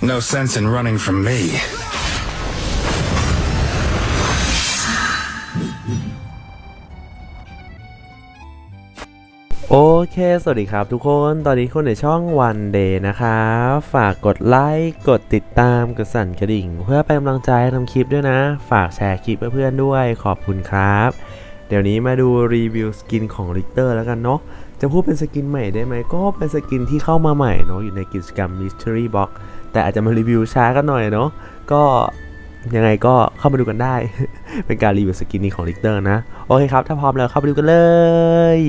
No sense in running from me. โอเค สวัสดีครับทุกคน ตอนนี้คนในช่อง One Day นะครับ ฝากกดไลค์ กดติดตาม กดสั่นกระดิ่ง เพื่อเป็นกำลังใจทำคลิปด้วยนะ ฝากแชร์คลิปเพื่อนๆด้วย ขอบคุณครับ เดี๋ยวนี้มาดูรีวิวสกินของริกเตอร์แล้วกันเนาะ จะพูดเป็นสกินใหม่ได้ไหม ก็เป็นสกินที่เข้ามาใหม่เนาะ อยู่ในกิจกรรม Mystery Box แต่อาจจะมารีวิวช้าก็หน่อยเนาะก็ยังไงก็เข้ามาดูกันได้ เป็นการรีวิวสกินนี้ของลิกเตอร์นะ โอเคครับ ถ้าพร้อมแล้วเข้าไปดูกันเลย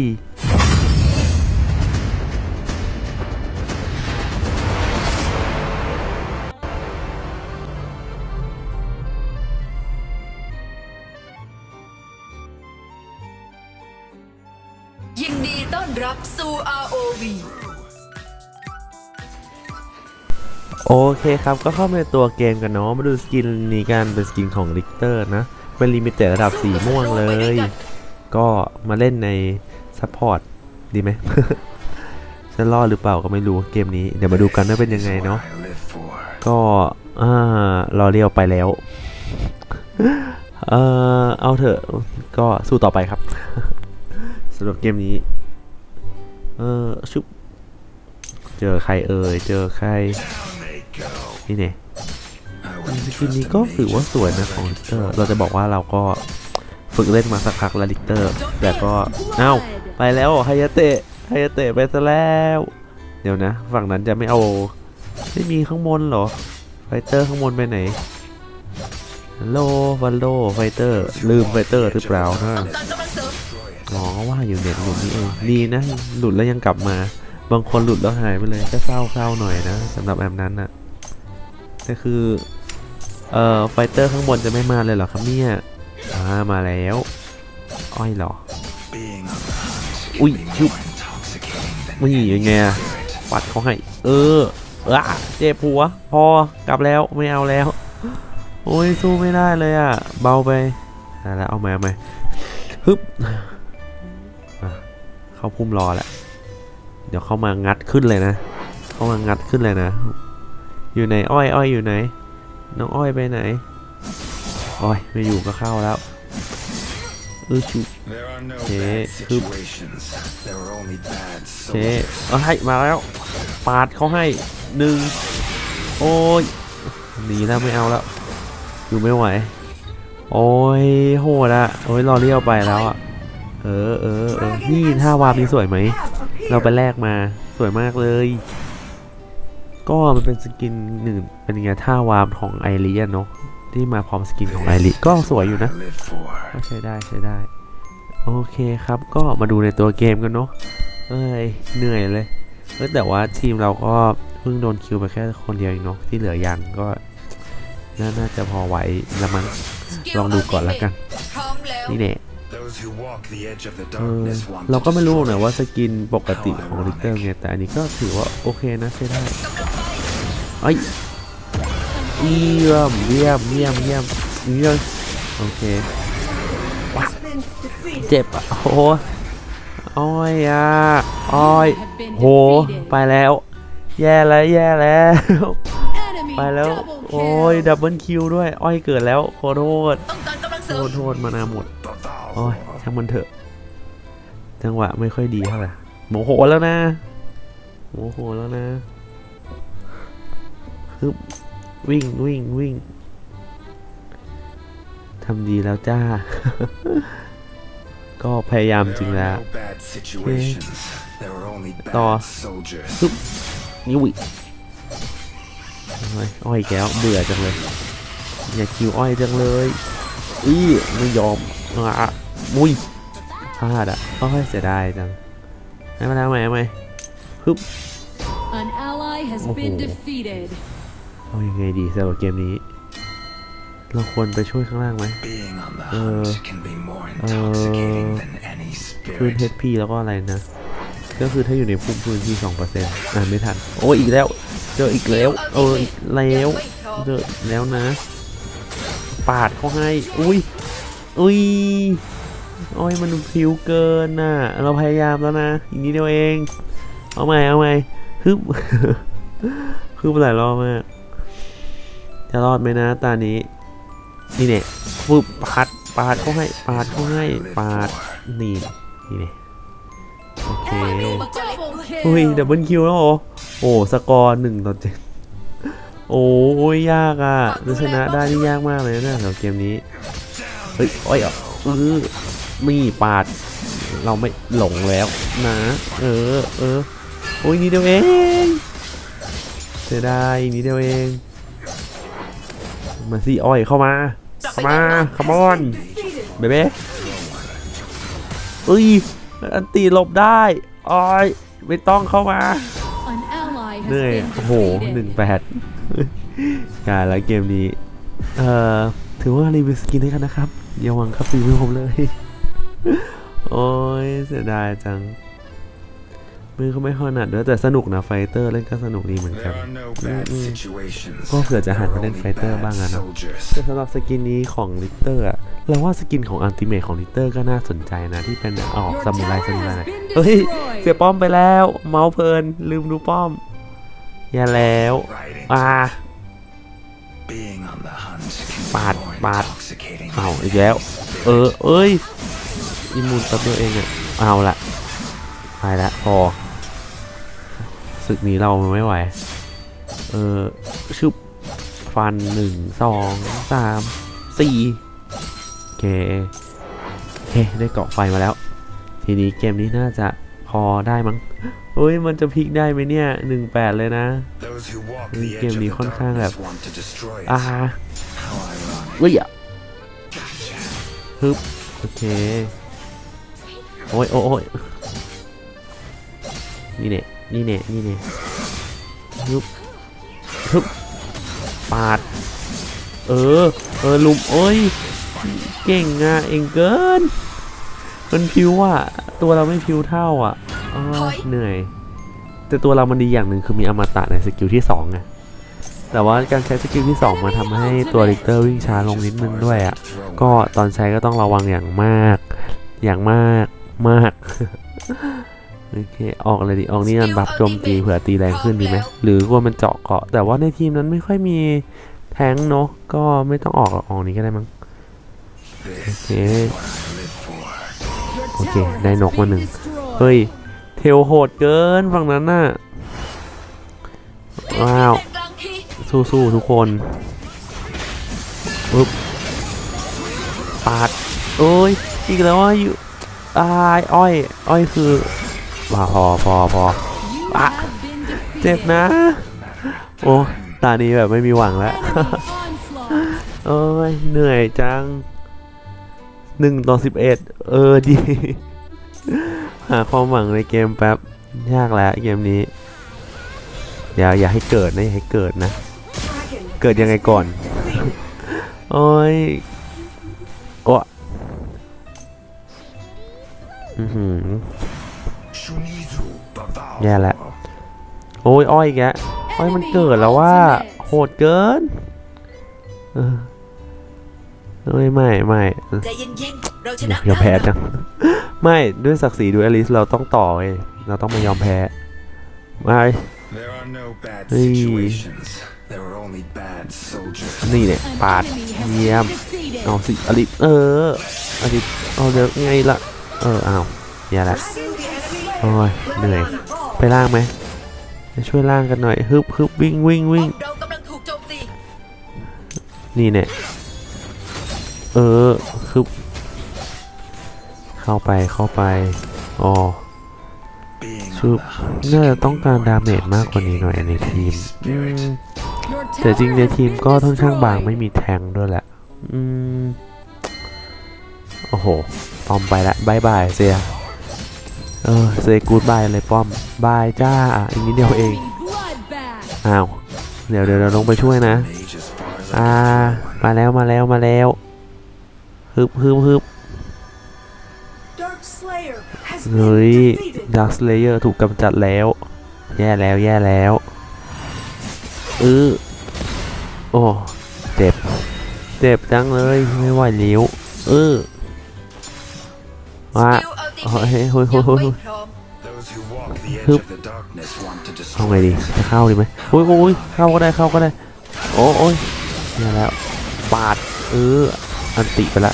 เคครับ ก็เข้ามาในตัวเกมกันเนาะ มาดูสกินนี้กัน เป็นสกินของริกเตอร์นะ เป็นลิมิเต็ดระดับสีม่วงเลย ก็มาเล่นในซัพพอร์ตดีไหม จะรอดหรือเปล่าก็ไม่รู้เกมนี้ เดี๋ยวมาดูกันว่าเป็นยังไงเนาะ ก็อ่ารอเรียวไปแล้ว เออเอาเถอะ ก็สู้ต่อไปครับสำหรับเกมนี้ เออชุบเจอใครเอ่ย เจอใคร นี่เนี่ยสกินนี้ก็ถือว่าสวยนะของลิกเตอร์ เราจะบอกว่าเราก็ฝึกเล่นมาสักพักแล้วลิกเตอร์ แต่ก็เอ้าไปแล้วไฮยาเตะไฮยาเตะไปซะแล้ว เดี๋ยวนะ ฝั่งนั้นจะไม่เอา ไม่มีข้างบนเหรอ ไฟเตอร์ข้างบนไปไหนฮัลโลวันโลไฟเตอร์ ลืมไฟเตอร์หรือเปล่านะต้องการกำลังเสริมอ๋อว่าอยู่เน็ตหลุดนี่เองดีนะ หลุดแล้วยังกลับมา บางคนหลุดแล้วหายไปเลยก็เศร้าเศร้าหน่อยนะสำหรับแบบนั้นน่ะ ต่คือ เอ่อ ไฟเตอร์ข้างบนจะไม่มาเลยเหรอครับเนี่ย อ่า มาแล้ว อ้อยเหรอ Being on the hunt Ui, can be chụp. more intoxicating than ไม่ยังไงอะปัดเขาให้ เออเออเจ็บหัว พอกลับแล้วไม่เอาแล้ว โอ้ยสู้ไม่ได้เลยอะเบาไปได้แล้วเอามาเอามฮึบเข้าพุ่มรอแหละเดี๋ยวเข้ามางัดขึ้นเลยนะ เข้ามางัดขึ้นเลยนะ อยู่ไหนอ้อยอ้อยอยู่ไหน น้องอ้อยไปไหนอ้อยไม่อยู่ก็เข้าแล้วเออชุ There are no Okay, bad chụp. situations. There are only bad โอเชเอาให้มาแล้ว ปาดเขาให้หนึ่งโอ้ยหนีแล้วไม่เอาแล้ว อยู่ไม่ไหว โอ้ยโหดอะโอ้ยรอเลี้ยวไปแล้วอะเออเออเออนี่ท่าวาร์ปนี่สวยไหม เราไปแลกมาสวยมากเลย ก็มันเป็นสกินหนึ่งเป็นไงท่าวาร์ปของไอรีอะเนาะที่มาพร้อมสกินของไอรีก็สวยอยู่นะก็ใช้ได้ใช้ได้ โอเคครับก็มาดูในตัวเกมกันเนาะเอ้ยเหนื่อยเลยเอ้ยแต่ว่าทีมเราก็เพิ่งโดนคิวไปแค่คนเดียวเองเนาะที่เหลือยังก็น่าจะพอไหวละมั้งลองดูก่อนละกันนี่แน่ Those who walk the edge of the เออเราก็ไม่รู้นะว่าสกินปกติของลิเตอร์ไงแต่อันนี้ก็ถือว่าโอเคนะใช้ได้ ไอ้ยเยี่ยมเยี่ยมเยี่ยมเยี่ยมเยี่ยมโอเคเจ็บอะโอ้โอ้อยอะอ้อยโหไปแล้ว แย่แล้วแย่แล้ว ไปแล้ว โอ้ยดับเบิลคิวด้วย อ้อยเกิดแล้วขอโทษต้อโทษโทษมานาหมดโอ้ย of ช่างมันเถอะ จังหวะไม่ค่อยดีเท่าไหร่โมโหแล้วนะโมโหแล้วนะ ฮึบวิ่งวิ่งวิ่งทำดีแล้วจ้า ก็พยายาม There จริง are แล้ว no bad situations. There are only ต่อ bad soldiers. นิ้วอีกอ้อยอ้อยแก้วเบื่อจังเลย อย่าคิวอ้อยจังเลยอีไม่ยอมอะมุยพลาดอะก็ค่อยเสียดายจังให้มาแล้วไหมไหมฮึบ An ally has Oh. Been defeated. เอายังไงดีสำหรับเกมนี้ เราควรไปช่วยข้างล่างไหม Being on the Uh, hunt can be more intoxicating than any พื้น spirit. HP แล้วก็อะไรนะ ก็คือถ้าอยู่ในภูมิพื้นที่สองเปอร์เซ็นต์อ่านไม่ทัน โอ้ยอีกแล้ว เจออีกแล้ว เอออีกแล้วเจอแล้วนะ ปาดเขาให้ อุ้ย อุ้ย โอ้ยมันพริ้วเกินน่ะ เราพยายามแล้วนะ อีกนิดเดียวเอง เอาใหม่ เอาใหม่ฮึบฮึบหลายรอบมาก จะรอดไหมนะตานี้ นี่เนี่ยฟึบปาดปาดเขาให้ปาดเขาให้ปาดนี่นี่เนี่ยโอเค Double อุ้ยดับเบิลคิวแล้วเหรอโอ้สกอร์หนึ่งต่อเจ็ดโอ้ยยากอะจะชนะได้นี่ยากมากเลยนะสำหรับเกมนี้เฮ้ยโอ้ยอะเออมีปาด เราไม่หลงแล้วนะ เออเออโอ้ยนี่เดียวเองเสียดายนี่เดียวเอง มาสิอ้อยเข้ามา เข้ามาคัมอนเบเบ้เอ้ยอันตีหลบได้อ้อยไม่ต้องเข้ามา An ally เหนื่อย has โอ้โห been หนึ่ง defeated. แปดกาแล้วเกมนี้ เอ่อ ถือว่ารีวิวสกินให้กันนะครับอย่าหวังครับรีวิวผมเลย โอ้ยเสียดายจัง มือเขาไม่ถนัดด้วยแต่สนุกนะไฟเตอร์เล่นก็สนุกดีเหมือนกัน There are no bad Mm-mm. situations. ก็เผื่อจะหัน There มา are เล่น only ไฟเตอร์ bad บ้างอะเนาะ soldiers. แต่สำหรับสกินนี้ของลิเตอร์อะเราว่าสกินของอัลติเมทของลิเตอร์ก็น่าสนใจนะที่เป็นออก Your ซามูไร tower ซามูไร has been เฮ้ย destroyed. เสียป้อมไปแล้ว เมาส์เพลินลืมดูป้อม อย่าแล้ว Right into อ่า it. Being on the hunt can be Bad, more bad. intoxicating เอา than อีกแล้ว any เอ spirit. อเอ้ยอิมูนตับตัวเองอะเอาละไปละพอ ศึกนี้เราไม่ไหว เออชุบฟันหนึ่งสองสามสี่โอเคโอเคได้เกาะไฟมาแล้ว ทีนี้เกมนี้น่าจะพอได้มั้งเฮ้ย มันจะพลิกได้ไหมเนี่ยหนึ่งแปดเลยนะ เกมนี้ค่อนข้างแบบอ่าเฮ้ยอะฮึบโอเค โอ้ยโอ้ยนี่เนี่ย นี่เนี่ยนี่เนี่ยฮึบฮึบปาด เออ เออลุมโอ้ย เก่งอะเองเกิน มันพิวอะตัวเราไม่พิวเท่าอะอ้าวเหนื่อย แต่ตัวเรามันดีอย่างหนึ่งคือมีอมตะในสกิลที่สองไงแต่ว่าการใช้สกิลที่ 2 มาทำให้ตัวลิกเตอร์วิ่งช้าลงนิดนึงด้วยอะ ก็ตอนใช้ก็ต้องระวังอย่างมาก อย่างมาก มาก โอเคออกเลยดิออกนี่มันบัฟโจมตีเผื่อตีแรงขึ้นดีไหมหรือกลัวมันเจาะเกาะ แต่ว่าในทีมนั้นไม่ค่อยมีแทงค์เนาะก็ไม่ต้องออกหรอกออกนี้ก็ได้มั้ง This Okay. is what I live for. Your Okay, tower ได้ has นกมา been หนึ่ง destroyed. เฮ้ยเทลโหดเกินฝั่งนั้นน่ะว้าวกลางทีสู้ๆทุกคนปึ๊บปาดโอ้ยอีกแล้วว่าอยู่อายอ้อยอ้อยคือ ว่าพอพอพอ You Ah. have been defeated. เจ็บนะ โอ้ตานี้แบบไม่มีหวังแล้ว โอ้ยเหนื่อยจังหนึ่งต่อสิบเอ็ดเออดี หาความหวังในเกมแป๊บ ยากแล้วเกมนี้ เดี๋ยวอย่าให้เกิดนะ อย่าให้เกิดนะ เกิดยังไงก่อน โอ้ยโอ้อือหือ แย่แล้วโอ้ยอ้อยอีกแกะอ้อยมันเกิดแล้วว่าโหดเกินเออเอ้ยไม่ไม่เออใจเย็นๆเราชนะยอมแพ้ได้จัง ไม่ด้วยศักดิ์ศรีดูอลิสเราต้องต่อเว้ยเราต้องไม่ยอมแพ้ไม่ There are no bad Hey. situations. There are only bad soldiers. นี่เนี่ย An ปาด enemy has เยี่ยม been defeated. เอาสิอลิสเอออลิสเอาเดี๋ยวไงล่ะเออเอาอย่าละโอ้ยเหนื่อย ไปล่างไหมไปช่วยล่างกันหน่อยฮึบฮึบวิ่งวิ่งวิ่งเรากำลังถูกโจมตีนี่เนี่ยเออฮึบเข้าไปเข้าไปอ๋อ Being ชุ on บ the hunt น่าจะ can ต้อง be การ more ดาเมจมากกว่านี้หน่อยใน intoxicating ทีม than อื any ม spirit. Your แต่จริง tower ใน has ทีม been ก็ค่อนข้างบาง destroyed. ไม่มีแทงค์ด้วยแหละอืมโอ้โหป้อมไปละบายบายเซีย เออเซกูดบายเลยป้อมบายจ้าอีกนิดเดียวเองอ้าวเดี๋ยวเดี๋ยวเราลงไปช่วยนะ อ่า มาแล้วมาแล้วมาแล้วฮึบฮึบฮึบเฮ้ยดักสเลเยอร์ถูกกำจัดแล้ว แย่แล้วแย่แล้วเออโอ้เจ็บเจ็บจังเลยไม่ไหวแล้วเออว่า สกิลอัลติเฮ้เมยทเฮ้ยเฮ้ยยังเฮ้ยไม่เฮ้ยพร้อม Those who walk the edge Hup. of the darkness want to เอา destroy ไงดีจะเข้าดีไหมโอ้ยโอ้ยเข้าก็ได้เข้าก็ได้โอ้โอ้ยเนี่ยแล้วปาดเอออันติไปละ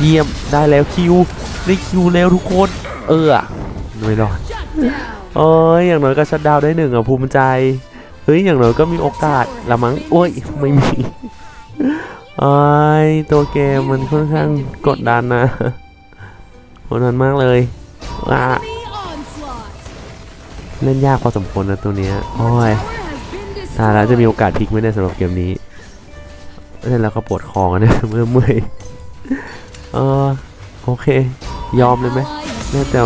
เยี่ยมได้แล้วคิวได้คิวแล้วทุกคนเออไม่รอด Shut down. เอ้ยอย่างน้อยก็ชัดดาวน์ได้หนึ่งอะภูมิใจเฮ้ยอย่างน้อยก็มีโอกาสละมั้งโอ้ยไม่มีไอ้ยตัวเกมมันค่อนข้างกดดันนะ กดดันมากเลยว้าเล่นยากพอสมควรนะตัวเนี้ยโอ้ย Tower has been ตายแล้วจะมีโอกาสพลิกไหมเนี่ยสำหรับเกมนี้เล่นแล้วก็ปวดคอเนี่ยเมื่อยเมื่อยเออโอเค ยอมเลยไหมน่าจะ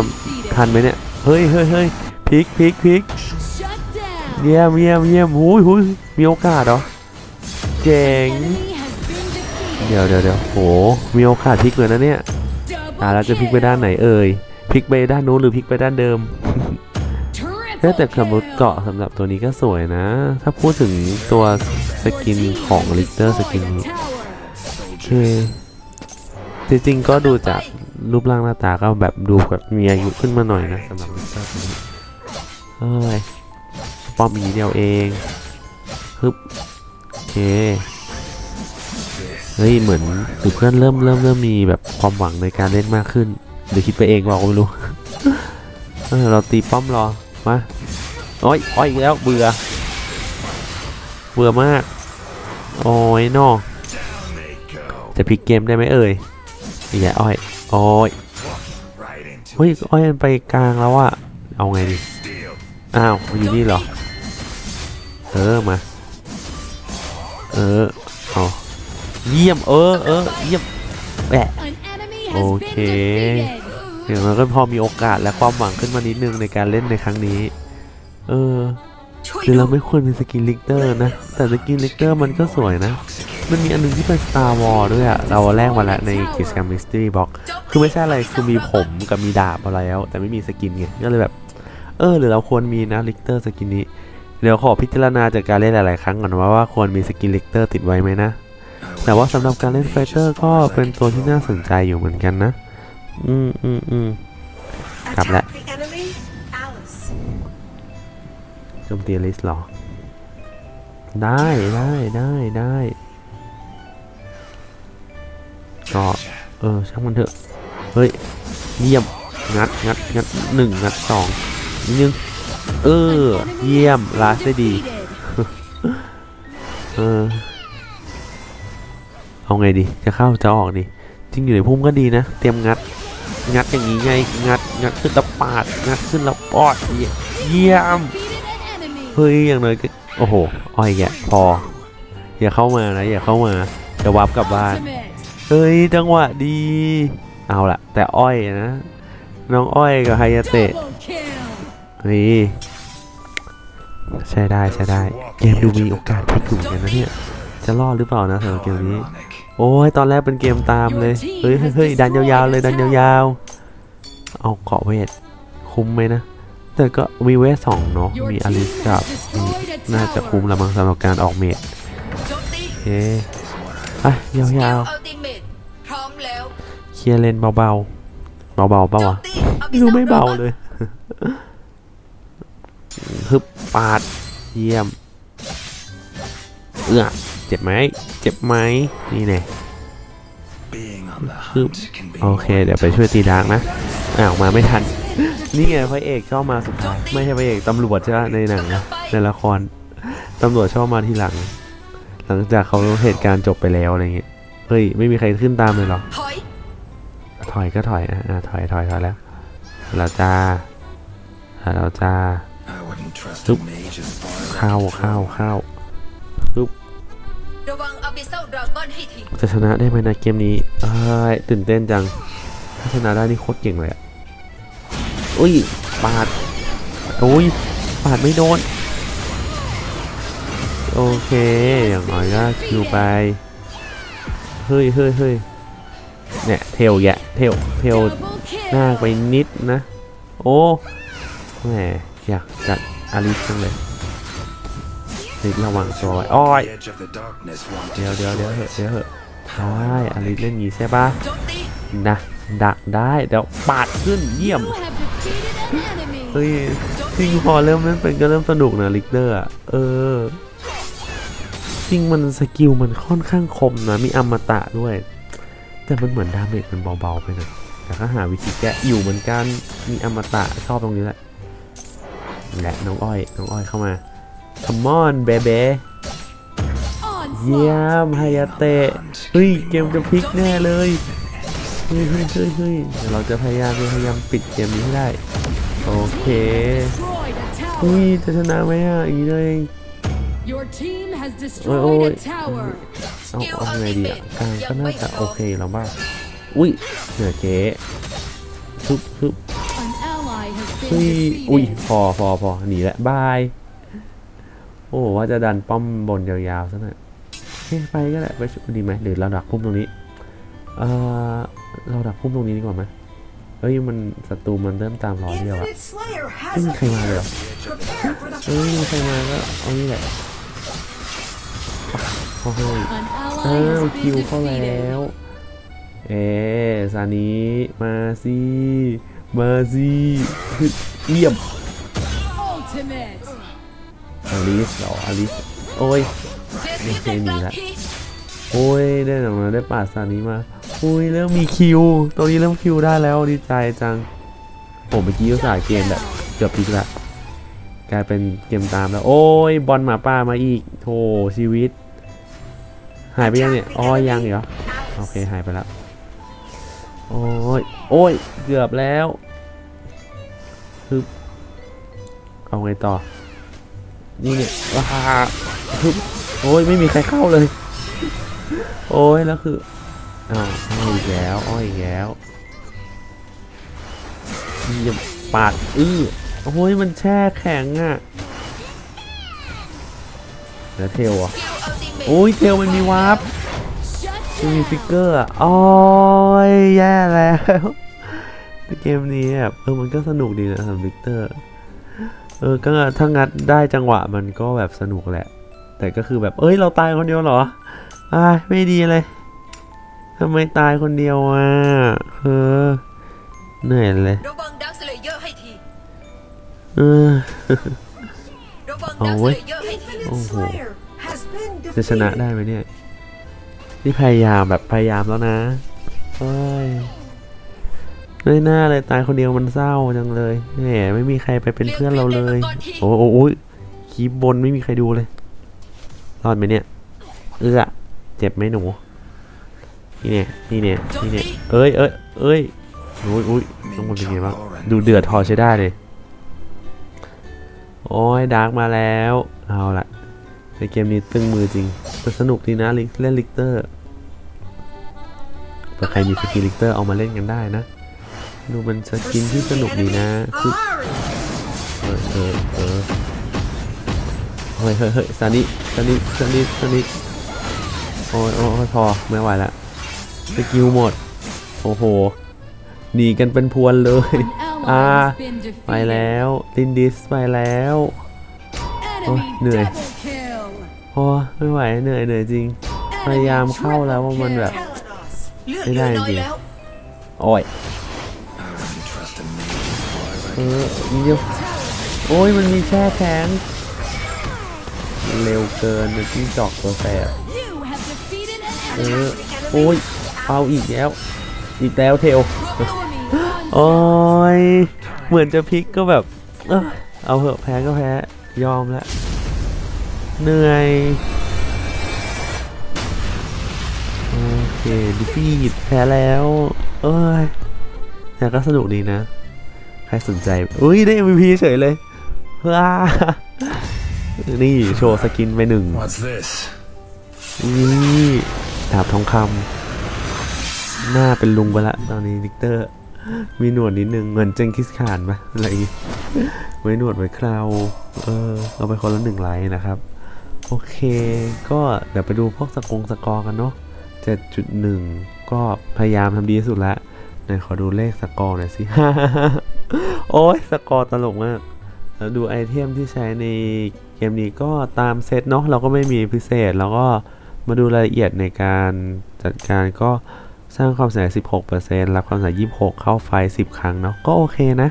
ทันไหมเนี่ยเฮ้ยเฮ้ยเฮ้ยพลิกพลิกพลิกเยี่ยมเยี่ยมเยี่ยมหุยหุยมีโอกาสเหรอเจ๋งเดี๋ยวเดี๋ยวเดี๋ยวโหมีโอกาสพลิกเลยนะเนี่ย อ่าแล้วจะพลิกไปด้านไหนเอ่ยพลิกไปด้านนู้นหรือพลิกไปด้านเดิม Triple เฮ้ยแต่สมมติ kill. เกาะสำหรับตัวนี้ก็สวยนะ ถ้าพูดถึงตัวสกินของลิเตอร์สกินนี้ Tower. คือจริงๆก็ดูจากรูปร่างหน้าตาก็แบบดูแบบมีอายุขึ้นมาหน่อยนะสำหรับลิเตอร์ตัวนี้เอ้ยป้อมอีเดียวเองฮึบโอเค เฮ้ยเหมือนหรือเพื่อนเริ่มเริ่มเริ่มมีแบบความหวังในการเล่นมากขึ้นหรือคิดไปเองเราก็ไม่รู้เออเราตีป้อมรอมาโอ้ยอ้อยอีกแล้วเบื่อ เบื่อมาก โอ้ยนอจะพลิกเกมได้ไหมเอ่ยอีกแล้วอ้อยโอ้ยเฮ้ยอ้อยมันไปกลางแล้วอะเอาไงดีอ้าวอยู่นี่เหรอเออมาเออเอา เยี่ยมเออเออเยี่ยมแหะ An enemy has Okay. been defeated. อย่างน้อยก็พอมีโอกาสและความหวังขึ้นมานิดนึงในการเล่นในครั้งนี้ เออช่วยคือดูเราไม่ควรมีสกินลิกเตอร์นะ แต่สกินลิกเตอร์มันก็สวยนะ มันมีอันหนึงที่เป็น Star Wars ด้วยอะเราแลกมาแล้วในกิจกรรม Mystery Box คือไม่ใช่อะไร คือมีผมกับมีดาบมาแล้ว แต่ไม่มีสกินไง ก็เลยแบบ เออ หรือเราควรมีนะลิกเตอร์สกินนี้ เดี๋ยวขอพิจารณาจากการเล่นหลายๆครั้งก่อนว่าว่าควรมีสกินลิกเตอร์ติดไว้ไหมนะ แต่ว่าสำหรับการเล่นไฟเตอร์ก็เป็นตัวที่น่าสนใจอยู่เหมือนกันนะ อืมอืมอืม Cặp lại. Attack the enemy. Alice. โจมตีลิสหรอ ได้ได้ได้ได้ก็เออช่างมันเถอะ เฮ้ยเยี่ยม งัดงัดงัดหนึ่งงัดสองนิดนึงเออ เยี่ยมลาสได้ดี เออ เอาไงดี จะเข้าจะออกดีจริงอยู่ในพุ่มก็ดีนะ เตรียมงัด งัดอย่างนี้ไง งัด งัดขึ้นแล้วปาด งัดขึ้นแล้วปอด เยี่ยม เฮ้ย อย่างน้อยก็ โอ้โห อ้อยแกพอ อย่าเข้ามานะ อย่าเข้ามาจะวับกลับบ้าน เฮ้ย จังหวะดี เอาละแต่อ้อยนะ น้องอ้อยกับไฮยาเตะ Double kill. เฮ้ยใช่ได้ใช่ได้ เกมดูมีโอกาสพลิกอยู่เหมือนกันนะเนี่ย จะรอดหรือเปล่านะสำหรับเกมนี้ โอ้ยตอนแรกเป็นเกมตามเลยเฮ้ยเฮ้ยเฮ้ยดันยาวๆเลยดันยาวๆ เอาเกาะเวท คุ้มไหมนะ แต่ก็มีเวทสองเนาะ Your มี team อลิสกับ has destroyed a น่าจะ tower. คุ้มละมั้งสำหรับการออกเมดโจมตีโอเคอะยสกิลาวอัลติเมทพร้อมแล้วๆ เคลียร์เลนเบาๆ เบาๆเปล่าโจมวะตีอภิดูสัมไม่เบาโรบอทเลยฮึบปาด เยี่ยม เอื้อ เจ็บไหมเจ็บไหมนี่แน่ Being on the Hup. hunt can be โอเค เดี๋ยวไปช่วยตีดาร์กนะอ้าวมาไม่ทัน นี่ไงพระเอกชอบมาสุดท้ายไม่ใช่พระเอกตำรวจใช่ไหมในหนังนะในละครตำรวจชอบมาทีหลัง หลังจากเขาเหตุการณ์จบไปแล้วอะไรเงี้ยเฮ้ยไม่มีใครขึ้นตามเลยเหรอถอยถอยก็ถอยอะอะถอยถอยถอยแล้วเราจ้าอะเราจ้า I wouldn't trust Hup. a mage as far as I เข้า can เข้า throw. เข้าระ จะชนะได้ไหมนะเกมนี้อ้ยตื่นเต้นจัง ถ้าชนะได้นี่โคตรเก่งเลยอะอุ้ย ปาด โอ้ย ปาดไม่โดน โอเค อย่างน้อยก็คิวไป เฮ้ยเฮ้ยเฮ้ยเนี่ย เทลแยะ เทล เทลหน้าไปนิดนะ โอ้แหมอยากจัดอาริสจังเลยลิสระวังตัวไว้อ้อย เดี๋ยวเดี๋ยวเดี๋ยวเหอะเดี๋ยวเหอะ ได้อาริสเล่นงี้ใช่ปะโจมตีนะดักได้เดี๋ยวปาดขึ้นเยี่ยม You have defeated an enemy. เฮ้ยจริงพอเริ่มเล่นเป็นก็เริ่มสนุกนะลิกเดอร์อะเออจริงมันสกิลมันค่อนข้างคมนะมีอมตะด้วย แต่มันเหมือนดาเมจมันเบาๆไปหน่อยแต่ก็หาวิธีแก้อยู่เหมือนกันมีอมตะชอบตรงนี้แหละและน้องอ้อยน้องอ้อยเข้ามา Come on baby เยี่ย Onslaught. มฮายาเตะเฮ้ยเกมจะพลิกแน่เลยเฮ้ยเฮ้ยเฮ้ยเฮ้ยเดี๋ยวเราจะพยายามพยายามปิดเกมนี้ให้ได้โอเค Destroyed a เฮ้ย tower. จะชนะไหมอะอีกเลย Your team has Ôi, destroyed ôi. a tower. เอาเอาไงดีอะกลางก็น่าจะโอเคแล้วบ้างอุ้ยเหนือเจ๊ฮึบฮึบ An ally has เฮ้ย been อุ้ย defeated. พอพอพอหนีแล้วบาย โอ้ว่าจะดันป้อมบนยาวๆซะหน่อยโอ เคไปก็ได้ไปชุดีไหมหรือเราดักพุ่มตรงนี้เออเราดักพุ่มตรงนี้ดีกว่าไหมเฮ้ยมันศัตรูมันเริ่มตามรอยเดียวอะ Infinite Slayer ไม่ has มีใครมาเลยเหรอ Prepare for the เอ้ยมีใครมาก็เอานี่แหละเขาให้ An อ้า ally ว has คิว been เข้าแล้ defeated. วเอ๊ซานี้มาสิมาสิเยี่ยม Ultimate. อลิสเหรออลิสโอ้ย เดฟิวเป็นกลางทีโอ้ยได้หนังมาได้ป่าดซานี้มาโอ้ยเริ่มมีคิวตรงนี้เริ่มคิวได้แล้วดีใจจัง ผมเมื่อกี้อุตส่าห์เกมแบบเกือบพลิกละกลายเป็นเกมตามแล้ว โอ้ยบอลหมาป่ามาอีกโธ่ชีวิต หายไปยังเนี่ยอ๋อยังเหรอโอเคหายไปแล้วโอ้ยโอ้ยเกือบแล้วฮึบเอาไงต่อนี่เนี่ยว้าฮึบ โอ้ยไม่มีใครเข้าเลย โอ้ยแล้วคืออ้าวอ้อยอีกแล้วอ้อยอีกแล้วเยี่ยมปาดอื้อโอ้ยมันแช่แข็งอะเหลือเทลอะคิวอัลติเมทโอ้ยเทลมันมีวาร์ป Shut ไม่มี down. ฟิกเกอร์อะอ้ยแย่แล้วเกมนี้แบบเออมันก็สนุกดีนะสำหรับวิกเตอร์ เออก็ถ้างัดได้จังหวะมันก็แบบสนุกแหละ แต่ก็คือแบบเอ้ยเราตายคนเดียวเหรออ่าไม่ดีเลยทำไมตายคนเดียวอะเออเหนื่อยเลยระวังดักสเลเยอร์ให้ทีเออระวังเอาดักสเว้ยเลเยอร์ให้ที Infinite Oh. Slayer has been จะชนะ defeated. ได้ไหมเนี่ย นี่พยายามแบบพยายามแล้วนะเอ้ยไม่น่าเลยตายคนเดียวมันเศร้าจังเลยแหมไม่มีใครไปเป็นเพื่อนเราเลย โอ้โหโอ้ยคีบบนไม่มีใครดูเลย รอดไหมเนี่ย เอื้อเจ็บไหมหนู นี่เนี่ย นี่เนี่ย นี่เนี่ย เอ้ยเอ้ยเอ้ยอุ้ยอุ้ยต้องมันเป็นไงบ้างดูเดือดพอใช้ได้เลย โอ้ยดาร์กมาแล้ว เอาละในเกมนี้ตึงมือจริงแต่สนุกดีนะลิเล่นลิกเตอร์เผื่อใครมีสกินลิกเตอร์เอามาเล่นกันได้นะ ดูมันสกินที่สนุกดีนะคือ Ahari. เออเออเออ เฮ้ยเฮ้ยเฮ้ยซานิซานิซานิซานิโอ้ยโอ้ยพอไม่ไหวละสกิลหมด โอ้โหหนีกันเป็นพวนเลย An อ่า ally has been ไป defeated. แล้วลินดิสไปแล้ว Enemy Ôi, lười. double kill. โอ้ไม่ไหวเหนื่อยเหนื่อยจริงพยายามเข้าแล้วว่ามันแบบ Telenos. เลือดไม่เหลืได้อจน้อยริงแล้วโอ้ย I wouldn't trust a mage before I เอ read อนิดเดียวโอ้ยมันมีแช่แข็ง เร็วเกินมันที่จอกตัวแสบ You have defeated an เอ enemy. อโอ้ยเอาอีกแล้ว อีกแล้วเทล Rwami onslaught. โอ้ยเหมือนจะพลิกก็แบบ เออเอาเหอะแพ้ก็แพ้ยอมแล้วเหนื่อยโอเคดิฟีดแพ้แล้วเอ้ยแต่ก็สนุกดีนะ ใครสนใจ อุ้ยได้ MVP เฉยเลยว้า นี่โชว์สกินไปหนึ่ง What's this? นี่ดาบทองคำหน้าเป็นลุงไปละตอนนี้วิกเตอร์ มีหนวดนิดนึงเหมือนเจงคิสขานปะอะไรอย่างงี้ไว้หนวดไว้คราวเออเอาไปคนละหนึ่งไลน์นะครับ โอเค ก็เดี๋ยวไปดูพวกสกงสกอร์กันเนาะ7.1 ก็พยายามทำดีที่สุดแล้วไหนขอดูเลขสกอร์หน่อยสิ โอ้ยสกอร์ตลกมาก แล้วดูไอเทมที่ใช้ใน เกมนี้ก็ตามเซตเนาะเราก็ไม่มีพิเศษ แล้วก็มาดูรายละเอียดในการจัดการก็สร้างความเสียหาย16%รับความเสียหาย26 เข้าไฟ 10 ครั้งเนาะก็โอเคนะ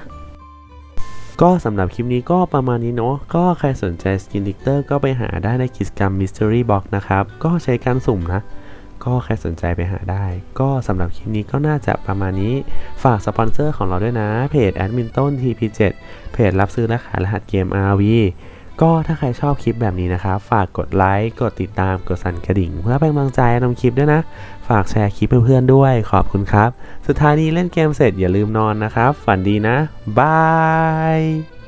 ก็สำหรับคลิปนี้ก็ประมาณนี้เนาะก็ใครสนใจสกินดิกเตอร์ก็ไปหาได้ในกิจกรรม Mystery Box นะครับ ก็ใช้การสุ่มนะ ก็ใครสนใจไปหาได้ ก็สำหรับคลิปนี้ก็น่าจะประมาณนี้ ฝากสปอนเซอร์ของเราด้วยนะ เพจ Admin ต้น TP7 เพจรับซื้อและขายรหัสเกม RV ก็ถ้าใครชอบคลิปแบบนี้นะครับ ฝากกดไลค์ กดติดตาม กดสั่นกระดิ่ง เพื่อเป็นกำลังใจให้ทำคลิปด้วยนะ ฝากแชร์คลิปเพื่อนๆด้วย ขอบคุณครับ สุดท้ายนี้เล่นเกมเสร็จอย่าลืมนอนนะครับ ฝันดีนะ บาย